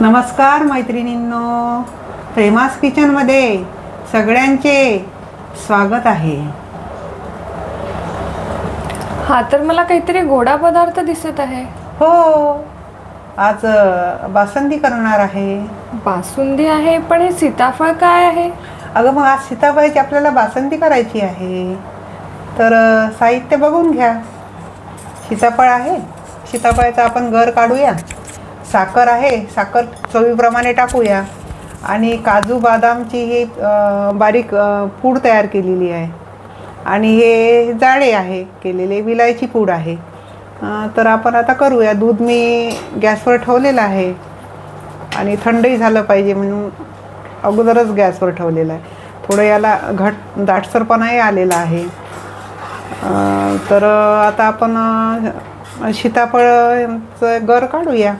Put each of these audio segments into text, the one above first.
नमस्कार मैत्रिणींनो. प्रेमास किचनमध्ये सगळ्यांचे स्वागत आहे. हा तर मला काहीतरी गोडा पदार्थ दिसत आहे. हो आज अ, बासुंदी करणार आहे. बासुंदी आहे पण हे सीताफळ काय आहे? अगं मग आज सीताबाईची आपल्याला बासुंदी करायची आहे. तर अ, साहित्य बघून घ्या. सीताफळ आहे? सीताफळाचं आपण घर काढूया. साखर आहे साखर चवीप्रमाणे टाकूया. आणि काजू बदामची ही बारीक पूड तयार केलेली आहे. आणि हे जाळे आहे केलेले विलायची पूड आहे. तर आपण आता करूया. दूध मी गॅसवर ठेवलेलं आहे. आणि थंडही झालं पाहिजे म्हणून अगोदरच गॅसवर ठेवलेलं आहे. थोडं याला घट दाटसरपणाही आलेला आहे. तर आता आपण सीताफळाचं गर काढूया.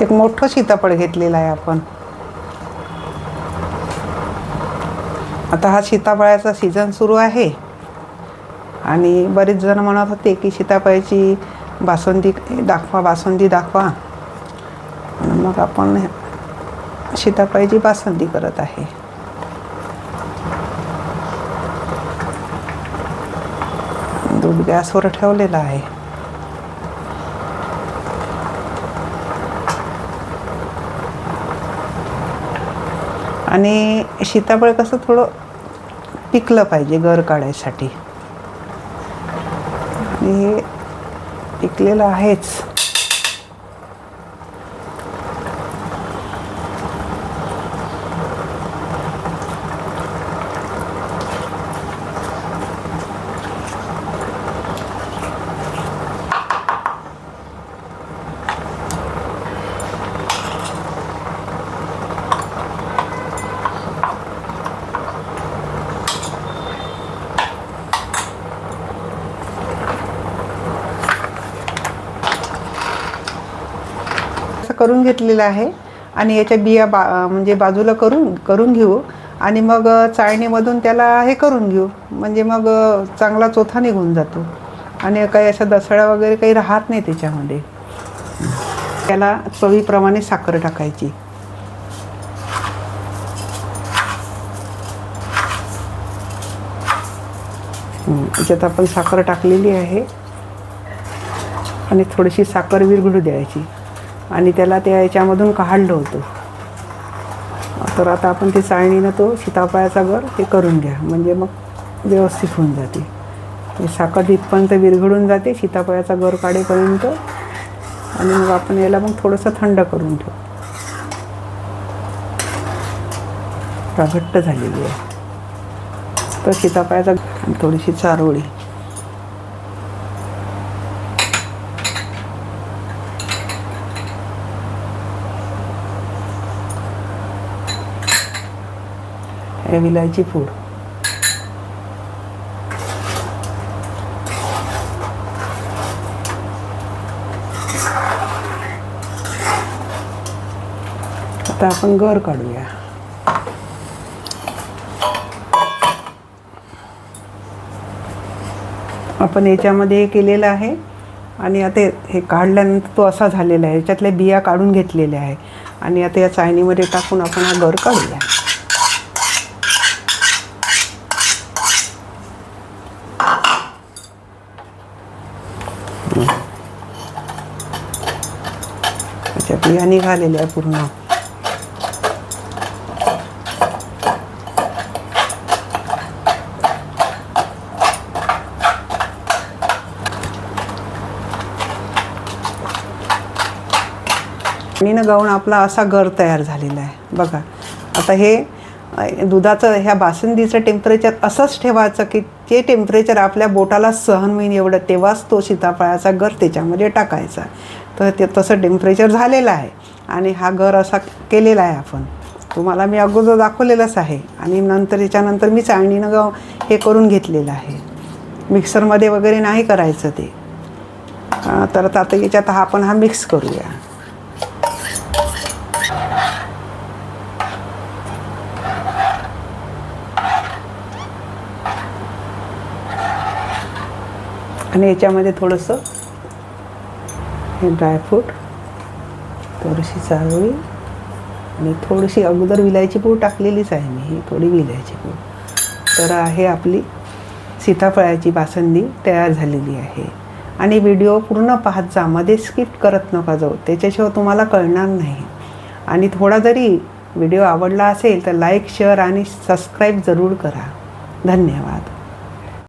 एक मोठं सीताफळ घेतलेलं आहे आपण. आता हा सीताफळाचा सीझन सुरू आहे. आणि बरेच जण म्हणत होते की सीताफळाची बासुंदी दाखवा बासुंदी दाखवा. आणि मग आपण सीताफळाची बासंती करत आहे. दूध गॅसवर ठेवलेलं आहे. आणि सीताफळ कसं थोडं पिकलं पाहिजे गर काढायसाठी. आणि हे पिकलेलं आहेच. असं करून घेतलेलं आहे. आणि याच्या बिया बा म्हणजे बाजूला करून करून घेऊ. आणि मग चाळणीमधून त्याला हे करून घेऊ. म्हणजे मग चांगला चोथा निघून जातो. आणि काही असं दसळा वगैरे काही राहत नाही त्याच्यामध्ये. त्याला चवीप्रमाणे साखर टाकायची. त्याच्यात याच्यात आपण साखर टाकलेली आहे. आणि थोडीशी साखर विरघळू द्यायची. आणि त्याला त्या याच्यामधून काढलं होतं. तर आता आपण ते चाळणीनं तो सीताफळाचा गर ते करून घ्या. म्हणजे मग व्यवस्थित होऊन जाते. साखर तिथपर्यंत विरघळून जाते सीताफळाचा गर काढेपर्यंत. आणि मग आपण याला मग थोडंसं थंड करून ठेवू. घट्ट झालेली आहे. तर सीताफळाचा थोडीशी चारोळी. हे विलायची पूड आता आपण गर काढूया. आपण याच्यामध्ये हे केलेलं आहे आणि आता हे काढल्यानंतर तो असा झालेला आहे. याच्यातल्या बिया काढून घेतलेल्या आहे. आणि आता या चाळणीमध्ये टाकून आपण हा गर काढूया. त्याच्या बिया निघालेल्या आहे पूर्ण. आणि गाऊन आपला असा गर तयार झालेला आहे. बघा आता हे दुधाचं ह्या बासुंदीचं टेम्परेचर असंच ठेवायचं की जे टेम्परेचर आपल्या बोटाला सहन होईल एवढं तेव्हाच तो सीताफळाचा गर त्याच्यामध्ये टाकायचा. तर ते तसं टेम्परेचर झालेलं आहे. आणि हा घर असा केलेला आहे आपण. तुम्हाला मी अगोदर दाखवलेलंच आहे. आणि नंतर याच्यानंतर मी चाळणीनं ग हे करून घेतलेलं आहे. मिक्सरमध्ये वगैरे नाही करायचं ते. तर आता याच्यात हा आपण हा मिक्स करूया. आणि याच्यामध्ये थोडंसं हे ड्रायफ्रूट थोडीशी चारोळी आणि थोडीशी अगोदर विलायची पूड टाकलेलीच आहे मी. ही थोडी विलायची पूड. तर आहे आपली सीताफळाची बासंदी तयार झालेली आहे. आणि व्हिडिओ पूर्ण पाहत जा. मध्ये स्किप करत नका जाऊ. त्याच्याशिवाय तुम्हाला कळणार नाही. आणि थोडा जरी व्हिडिओ आवडला असेल तर लाईक शेअर आणि सबस्क्राईब जरूर करा. धन्यवाद.